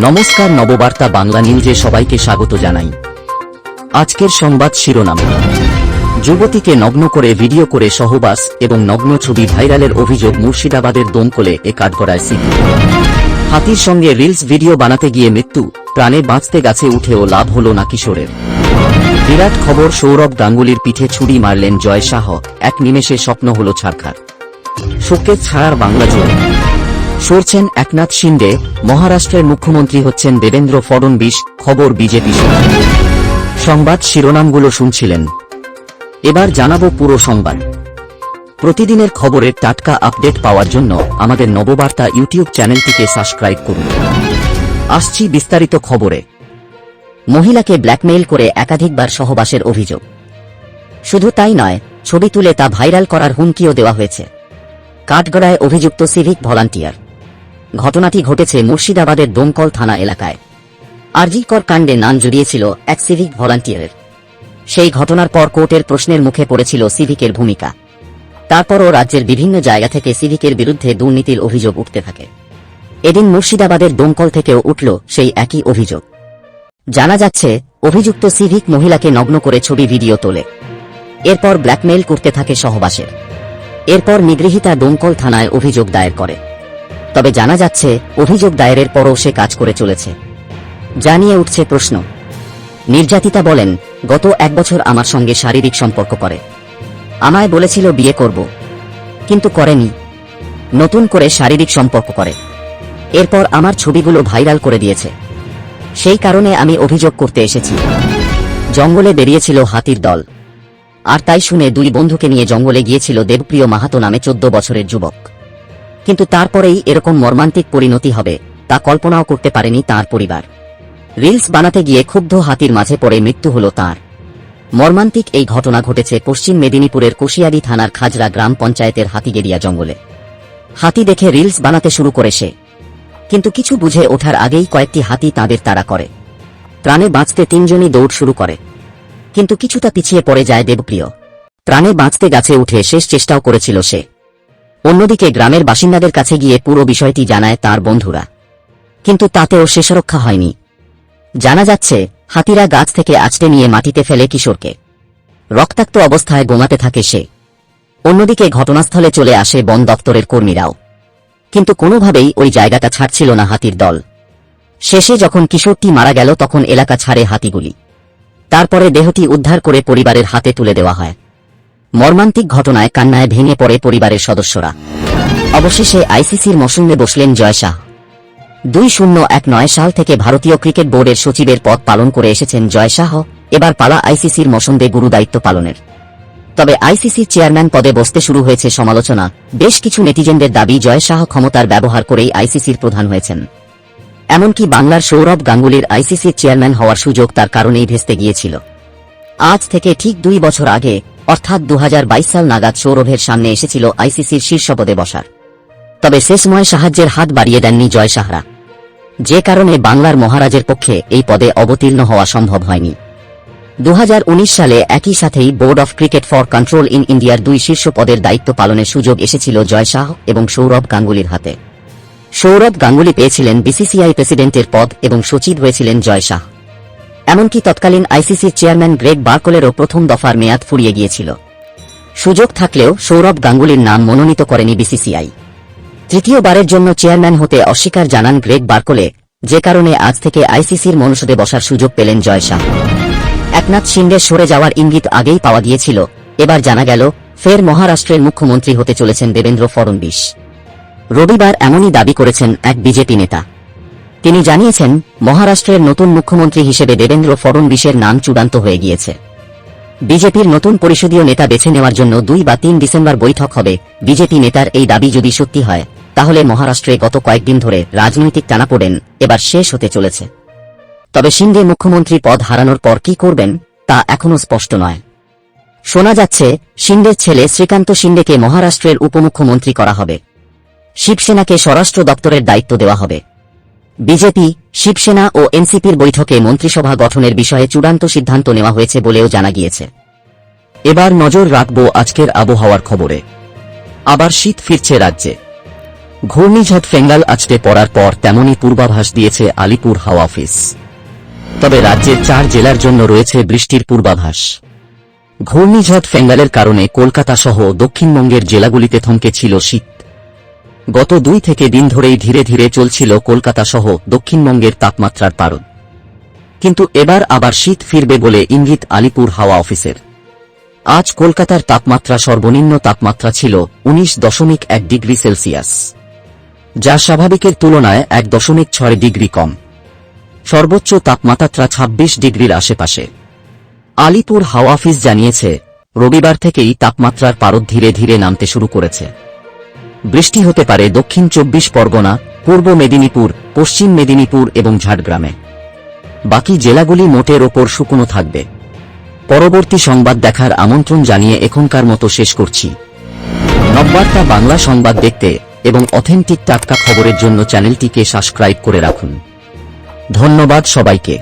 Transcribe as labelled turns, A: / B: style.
A: নমস্কার নববার্তা বাংলা নিউজে সবাইকে স্বাগত জানাই। আজকের সংবাদ শিরোনাম। যুবতীকে নগ্ন করে ভিডিও করে সহবাস এবং নগ্ন ছবি ভাইরালের অভিযোগ মুর্শিদাবাদের দমকলে এ কাঠগড়ায় সিদ্ধি হাতির সঙ্গে রিলস ভিডিও বানাতে গিয়ে মৃত্যু, প্রাণে বাঁচতে গাছে উঠেও লাভ হল না কিশোরের। বিরাট খবর সৌরভ গাঙ্গুলির পিঠে ছুরি মারলেন জয় শাহ, এক নিমেষে স্বপ্ন হল ছারখার। শোকের ছায়ার বাংলা জুড়ে। সরছেন একনাথ শিন্ডে মহারাষ্ট্রের মুখ্যমন্ত্রী হচ্ছেন দেবেন্দ্র ফডনবিশ, খবর বিজেপি সংবাদ শিরোনামগুলো শুনছিলেন। এবার জানাব পুরো সংবাদ। প্রতিদিনের খবরের টাটকা আপডেট পাওয়ার জন্য আমাদের নববার্তা ইউটিউব চ্যানেলটিকে সাবস্ক্রাইব করুন। আসছি বিস্তারিত খবরে।
B: মহিলাকে ব্ল্যাকমেইল করে একাধিকবার সহবাসের অভিযোগ। শুধু তাই নয়, ছবি তুলে তা ভাইরাল করার হুমকিও দেওয়া হয়েছে। কাঠগড়ায় অভিযুক্ত সিভিক ভলান্টিয়ার। ঘটনাটি ঘটেছে মুর্শিদাবাদের দমকল থানা এলাকায়। আরজিকর কাণ্ডে নাম জড়িয়েছিল এক সিভিক ভলান্টিয়ারের। সেই ঘটনার পর কোর্টের প্রশ্নের মুখে পড়েছিল সিভিকের ভূমিকা। তারপরও রাজ্যের বিভিন্ন জায়গা থেকে সিভিকের বিরুদ্ধে দুর্নীতির অভিযোগ উঠতে থাকে। এদিন মুর্শিদাবাদের দমকল থেকেও উঠল সেই একই অভিযোগ। জানা যাচ্ছে, অভিযুক্ত সিভিক মহিলাকে নগ্ন করে ছবি ভিডিও তোলে। এরপর ব্ল্যাকমেইল করতে থাকে সহবাসের। এরপর নিগৃহীতা দমকল থানায় অভিযোগ দায়ের করে। তবে জানা যাচ্ছে, অভিযোগ দায়েরের পরও সে কাজ করে চলেছে। জানিয়ে উঠছে প্রশ্ন। নির্যাতিতা বলেন, গত এক বছর আমার সঙ্গে শারীরিক সম্পর্ক করে। আমায় বলেছিল বিয়ে করব, কিন্তু করেনি। নতুন করে শারীরিক সম্পর্ক করে। এরপর আমার ছবিগুলো ভাইরাল করে দিয়েছে। সেই কারণে আমি অভিযোগ করতে এসেছি। জঙ্গলে বেরিয়েছিল হাতির দল। আর তাই শুনে দুই বন্ধুকে নিয়ে জঙ্গলে গিয়েছিল দেবপ্রিয় মাহাতো নামে চোদ্দ বছরের যুবক। কিন্তু তারপরেই এরকম মর্মান্তিক পরিণতি হবে, তা কল্পনাও করতে পারেনি তার পরিবার। রিলস বানাতে গিয়ে ক্ষুব্ধ হাতির মাঝে পড়ে মৃত্যু হল তার। মর্মান্তিক এই ঘটনা ঘটেছে পশ্চিম মেদিনীপুরের কুশিয়ারি থানার খাজরা গ্রাম পঞ্চায়েতের হাতিগেরিয়া জঙ্গলে। হাতি দেখে রিলস বানাতে শুরু করে সে। কিন্তু কিছু বুঝে ওঠার আগেই কয়েকটি হাতি তাদের তাড়া করে। প্রাণে বাঁচতে তিনজনই দৌড় শুরু করে। কিন্তু কিছুটা পিছিয়ে পড়ে যায় দেবপ্রিয়। প্রাণে বাঁচতে গাছে উঠে শেষ চেষ্টাও করেছিল সে। অন্যদিকে গ্রামের বাসিন্দাদের কাছে গিয়ে পুরো বিষয়টি জানায় তার বন্ধুরা। কিন্তু তাতেও শেষরক্ষা হয়নি। জানা যাচ্ছে, হাতিরা গাছ থেকে আছড়ে নিয়ে মাটিতে ফেলে কিশোরকে। রক্তাক্ত অবস্থায় গোমাতে থাকে সে। অন্যদিকে ঘটনাস্থলে চলে আসে বন দপ্তরের কর্মীরাও। কিন্তু কোনোভাবেই ওই জায়গাটা ছাড়ছিল না হাতির দল। শেষে যখন কিশোরটি মারা গেল তখন এলাকা ছাড়ে হাতিগুলি। তারপরে দেহটি উদ্ধার করে পরিবারের হাতে তুলে দেওয়া হয়। মর্মান্তিক ঘটনায় কান্নায় ভেঙে পড়ে পরিবারের সদস্যরা। অবশেষে আইসিসির মৌসুমে বসলেন জয় শাহ। দুই শূন্য এক নয় সাল থেকে ভারতীয় ক্রিকেট বোর্ডের সচিবের পদ পালন করে এসেছেন জয় শাহ, এবার পালা আইসিসির মসন্দে গুরু দায়িত্ব পালনের। তবে আইসিসির চেয়ারম্যান পদে বসতে শুরু হয়েছে সমালোচনা। বেশ কিছু নেটিজেনদের দাবি জয় শাহ ক্ষমতার ব্যবহার করেই আইসিসির প্রধান হয়েছেন। এমনকি বাংলার সৌরভ গাঙ্গুলির আইসিসির চেয়ারম্যান হওয়ার সুযোগ তার কারণেই ভেস্তে গিয়েছিল। আজ থেকে ঠিক দুই বছর আগে অর্থাৎ দু হাজার বাইশ সাল নাগাদ সৌরভের সামনে এসেছিল আইসিসির শীর্ষ পদে বসার। তবে শেষময় সাহায্যের হাত বাড়িয়ে দেননি জয় সাহরা। যে কারণে বাংলার মহারাজের পক্ষে এই পদে অবতীর্ণ হওয়া সম্ভব হয়নি। দু হাজার উনিশ সালে একই সাথেই board of cricket for control in ইন্ডিয়ার দুই শীর্ষ পদের দায়িত্ব পালনের সুযোগ এসেছিল জয় শাহ এবং সৌরভ গাঙ্গুলির হাতে। সৌরভ গাঙ্গুলি পেয়েছিলেন বিসিসিআই প্রেসিডেন্টের পদ এবং সচিব হয়েছিলেন জয় শাহ। এমনকি তৎকালীন আইসিসির চেয়ারম্যান গ্রেগ বার্কলেরও প্রথম দফার মেয়াদ ফুরিয়ে গিয়েছিল। সুযোগ থাকলেও সৌরভ গাঙ্গুলির নাম মনোনীত করেনি বিসিসিআই। তৃতীয়বারের জন্য চেয়ারম্যান হতে অস্বীকার জানান গ্রেগ বার্কলে, যে কারণে আজ থেকে আইসিসির মনুষদে বসার সুযোগ পেলেন জয় শাহ। একনাথ শিন্ডের সরে যাওয়ার ইঙ্গিত আগেই পাওয়া গিয়েছিল। এবার জানা গেল, ফের মহারাষ্ট্রের মুখ্যমন্ত্রী হতে চলেছেন দেবেন্দ্র ফডনবিস রবিবার এমনই দাবি করেছেন এক বিজেপি নেতা। তিনি জানিয়েছেন, মহারাষ্ট্রের নতুন মুখ্যমন্ত্রী হিসেবে দেবেন্দ্র ফড়নবিশের নাম চূড়ান্ত হয়ে গিয়েছে। বিজেপির নতুন পরিষদীয় নেতা বেছে নেওয়ার জন্য দুই বা তিন ডিসেম্বর বৈঠক হবে। বিজেপি নেতার এই দাবি যদি সত্যি হয়, তাহলে মহারাষ্ট্রে গত কয়েকদিন ধরে রাজনৈতিক টানাপোড়েন এবার শেষ হতে চলেছে। তবে সিন্ধে মুখ্যমন্ত্রী পদ হারানোর পর কি করবেন, তা এখনও স্পষ্ট নয়। শোনা যাচ্ছে সিন্ডের ছেলে শ্রীকান্ত সিন্ডেকে মহারাষ্ট্রের উপমুখ্যমন্ত্রী করা হবে। শিবসেনাকে স্বরাষ্ট্র দপ্তরের দায়িত্ব দেওয়া হবে। বিজেপি, শিবসেনা ও এনসিপির বৈঠকে মন্ত্রিসভা গঠনের বিষয়ে চূড়ান্ত সিদ্ধান্ত নেওয়া হয়েছে বলেও জানা গিয়েছে।
A: এবার নজর রাখব আজকের আবহাওয়ার খবরে। আবার শীত ফিরছে রাজ্যে। ঘূর্ণিঝড় ফেঙ্গাল আছড়ে পড়ার পর তেমনই পূর্বাভাস দিয়েছে আলিপুর হাওয়া অফিস। তবে রাজ্যের চার জেলার জন্য রয়েছে বৃষ্টির পূর্বাভাস। ঘূর্ণিঝড় ফেঙ্গালের কারণে কলকাতা সহ দক্ষিণবঙ্গের জেলাগুলিতে থমকে ছিল শীত। গত দুই থেকে দিন ধরেই ধীরে ধীরে চলছিল কলকাতা সহ দক্ষিণবঙ্গের তাপমাত্রার পারদ। কিন্তু এবার আবার শীত ফিরবে বলে ইঙ্গিত আলিপুর হাওয়া অফিসের। আজ কলকাতার তাপমাত্রা সর্বনিম্ন তাপমাত্রা ছিল উনিশ দশমিক এক ডিগ্রি সেলসিয়াস, যা স্বাভাবিকের তুলনায় এক দশমিক ছয় ডিগ্রি কম। সর্বোচ্চ তাপমাত্রা ২৬ ডিগ্রির আশেপাশে। আলিপুর হাওয়া অফিস জানিয়েছে, রবিবার থেকেই তাপমাত্রার পারদ ধীরে ধীরে নামতে শুরু করেছে। বৃষ্টি হতে পারে দক্ষিণ চব্বিশ পরগনা, পূর্ব মেদিনীপুর, পশ্চিম মেদিনীপুর এবং ঝাড়গ্রামে। বাকি জেলাগুলি মোটের ওপর শুকনো থাকবে। পরবর্তী সংবাদ দেখার আমন্ত্রণ জানিয়ে এখনকার মতো শেষ করছি। নববার্তা বাংলা সংবাদ দেখতে এবং অথেন্টিক টাটকা খবরের জন্য চ্যানেলটিকে সাবস্ক্রাইব করে রাখুন। ধন্যবাদ সবাইকে।